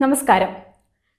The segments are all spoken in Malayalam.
നമസ്കാരം.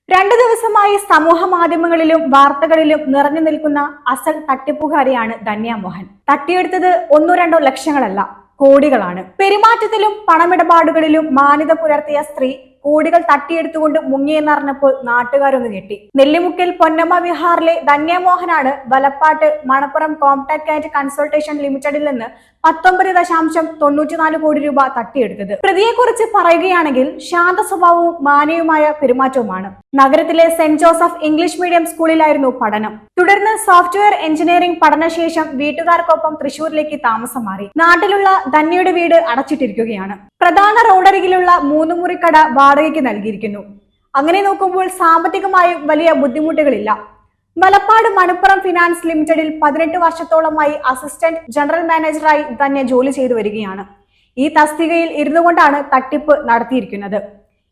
രണ്ടു ദിവസമായി സമൂഹ മാധ്യമങ്ങളിലും വാർത്തകളിലും നിറഞ്ഞു നിൽക്കുന്ന അസൽ തട്ടിപ്പുകാരിയാണ് ധന്യ മോഹൻ. തട്ടിയെടുത്തത് ഒന്നോ രണ്ടോ ലക്ഷങ്ങളല്ല കോടികളാണ്. പെരുമാറ്റത്തിലും പണമിടപാടുകളിലും മാന്യത പുലർത്തിയ സ്ത്രീ കോടികൾ തട്ടിയെടുത്തുകൊണ്ട് മുങ്ങിയെന്നറിഞ്ഞപ്പോൾ നാട്ടുകാരൊന്ന് ഞെട്ടി. നെല്ലിമുക്കിൽ പൊന്നമ്മ വിഹാറിലെ ധന്യമോഹനാണ് വലപ്പാട്ട് മണപ്പുറം കോംടാക്ട് ആൻഡ് കൺസൾട്ടേഷൻ ലിമിറ്റഡിൽ നിന്ന് പത്തൊമ്പത് ദശാംശം തൊണ്ണൂറ്റിനാല് കോടി രൂപ തട്ടിയെടുത്തത്. പ്രതിയെക്കുറിച്ച് പറയുകയാണെങ്കിൽ ശാന്ത സ്വഭാവവും മാന്യവുമായ പെരുമാറ്റവുമാണ്. നഗരത്തിലെ സെന്റ് ജോസഫ് ഇംഗ്ലീഷ് മീഡിയം സ്കൂളിലായിരുന്നു പഠനം. തുടർന്ന് സോഫ്റ്റ്വെയർ എഞ്ചിനീയറിംഗ് പഠനശേഷം വീട്ടുകാർക്കൊപ്പം തൃശൂരിലേക്ക് താമസം മാറി. നാട്ടിലുള്ള ധന്യയുടെ വീട് അടച്ചിട്ടിരിക്കുകയാണ്. പ്രധാന റോഡരികിലുള്ള മൂന്ന് മുറിക്കട വാടകയ്ക്ക് നൽകിയിരിക്കുന്നു. അങ്ങനെ നോക്കുമ്പോൾ സാമ്പത്തികമായും വലിയ ബുദ്ധിമുട്ടുകളില്ല. മലപ്പാട് മണപ്പുറം ഫിനാൻസ് ലിമിറ്റഡിൽ പതിനെട്ട് വർഷത്തോളമായി അസിസ്റ്റന്റ് ജനറൽ മാനേജറായി തന്നെ ജോലി ചെയ്തു വരികയാണ്. ഈ തസ്തികയിൽ ഇരുന്നു കൊണ്ടാണ് തട്ടിപ്പ് നടത്തിയിരിക്കുന്നത്.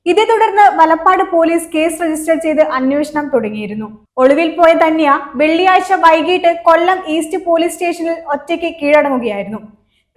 ഇതേ തുടർന്ന് മലപ്പാട് പോലീസ് കേസ് രജിസ്റ്റർ ചെയ്ത് അന്വേഷണം തുടങ്ങിയിരുന്നു. ഒളിവിൽ പോയ ധന്യ വെള്ളിയാഴ്ച വൈകിട്ട് കൊല്ലം ഈസ്റ്റ് പോലീസ് സ്റ്റേഷനിൽ ഒറ്റയ്ക്ക് കീഴടങ്ങുകയായിരുന്നു.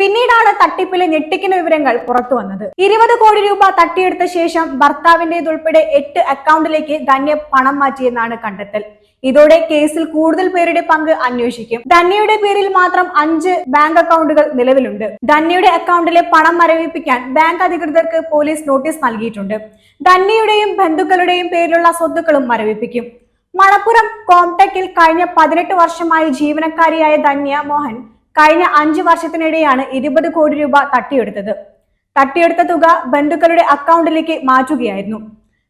പിന്നീടാണ് തട്ടിപ്പിലെ ഞെട്ടിക്കുന്ന വിവരങ്ങൾ പുറത്തു വന്നത്. ഇരുപത് കോടി രൂപ തട്ടിയെടുത്ത ശേഷം ഭർത്താവിന്റേതുൾപ്പെടെ എട്ട് അക്കൗണ്ടിലേക്ക് ധന്യ പണം മാറ്റിയെന്നാണ് കണ്ടെത്തൽ. ഇതോടെ കേസിൽ കൂടുതൽ പേരുടെ പങ്ക് അന്വേഷിക്കും. ധന്യയുടെ പേരിൽ മാത്രം അഞ്ച് ബാങ്ക് അക്കൗണ്ടുകൾ നിലവിലുണ്ട്. ധന്യയുടെ അക്കൗണ്ടിലെ പണം മരവിപ്പിക്കാൻ ബാങ്ക് അധികൃതർക്ക് പോലീസ് നോട്ടീസ് നൽകിയിട്ടുണ്ട്. ധന്യയുടെയും ബന്ധുക്കളുടെയും പേരിലുള്ള സ്വത്തുക്കളും മരവിപ്പിക്കും. മണപ്പുറം കോംടെക്കിൽ കഴിഞ്ഞ പതിനെട്ട് വർഷമായി ജീവനക്കാരിയായ ധന്യ മോഹൻ കഴിഞ്ഞ അഞ്ചു വർഷത്തിനിടെയാണ് ഇരുപത് കോടി രൂപ തട്ടിയെടുത്തത്. തട്ടിയെടുത്ത തുക ബന്ധുക്കളുടെ അക്കൗണ്ടിലേക്ക് മാറ്റുകയായിരുന്നു.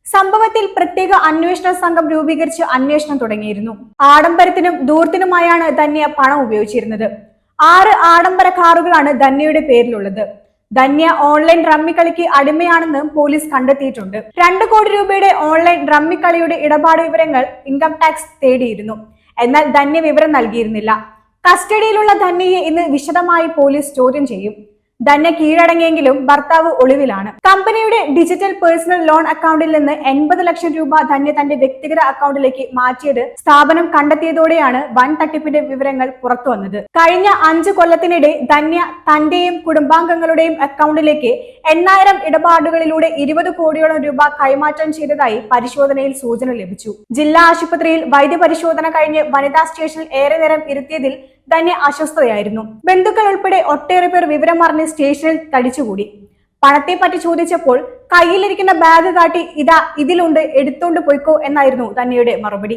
സംഭവത്തിൽ പ്രത്യേക അന്വേഷണ സംഘം രൂപീകരിച്ച് അന്വേഷണം തുടങ്ങിയിരുന്നു. ആഡംബരത്തിനും ദൂർത്തിനുമായാണ് ധന്യ പണം ഉപയോഗിച്ചിരുന്നത്. ആറ് ആഡംബര കാറുകളാണ് ധന്യയുടെ പേരിലുള്ളത്. ധന്യ ഓൺലൈൻ റമ്മിക്കളിക്ക് അടിമയാണെന്ന് പോലീസ് കണ്ടെത്തിയിട്ടുണ്ട്. രണ്ട് കോടി രൂപയുടെ ഓൺലൈൻ റമ്മിക്കളിയുടെ ഇടപാട് വിവരങ്ങൾ ഇൻകം ടാക്സ് തേടിയിരുന്നു. എന്നാൽ ധന്യ വിവരം നൽകിയിരുന്നില്ല. കസ്റ്റഡിയിലുള്ള ധന്യയെ ഇന്ന് വിശദമായി പോലീസ് ചോദ്യം ചെയ്യും. ധന്യ കീഴടങ്ങിയെങ്കിലും ഭർത്താവ് ഒളിവിലാണ്. കമ്പനിയുടെ ഡിജിറ്റൽ പേഴ്സണൽ ലോൺ അക്കൗണ്ടിൽ നിന്ന് എൺപത് ലക്ഷം രൂപ ധന്യ തന്റെ വ്യക്തിഗത അക്കൗണ്ടിലേക്ക് മാറ്റിയത് സ്ഥാപനം കണ്ടെത്തിയതോടെയാണ് വൻ തട്ടിപ്പിന്റെ വിവരങ്ങൾ പുറത്തുവന്നത് കഴിഞ്ഞ അഞ്ച് കൊല്ലത്തിനിടെ ധന്യ തന്റെയും കുടുംബാംഗങ്ങളുടെയും അക്കൗണ്ടിലേക്ക് എണ്ണായിരം ഇടപാടുകളിലൂടെ ഇരുപത് കോടിയോളം രൂപ കൈമാറ്റം ചെയ്തതായി പരിശോധനയിൽ സൂചന ലഭിച്ചു. ജില്ലാ ആശുപത്രിയിൽ വൈദ്യപരിശോധന കഴിഞ്ഞ് വനിതാ സ്റ്റേഷനിൽ ഏറെ നേരം ഇരുത്തിയതിൽ തന്നെ അസ്വസ്ഥതയായിരുന്നു. ബന്ധുക്കൾ ഉൾപ്പെടെ ഒട്ടേറെ പേർ വിവരം അറിഞ്ഞ് സ്റ്റേഷനിൽ തടിച്ചുകൂടി. പണത്തെ പറ്റി ചോദിച്ചപ്പോൾ കയ്യിലിരിക്കുന്ന ബാഗ് കാട്ടി ഇതാ ഇതിലുണ്ട് എടുത്തോണ്ട് പോയിക്കോ എന്നായിരുന്നു തന്നെയുടെ മറുപടി.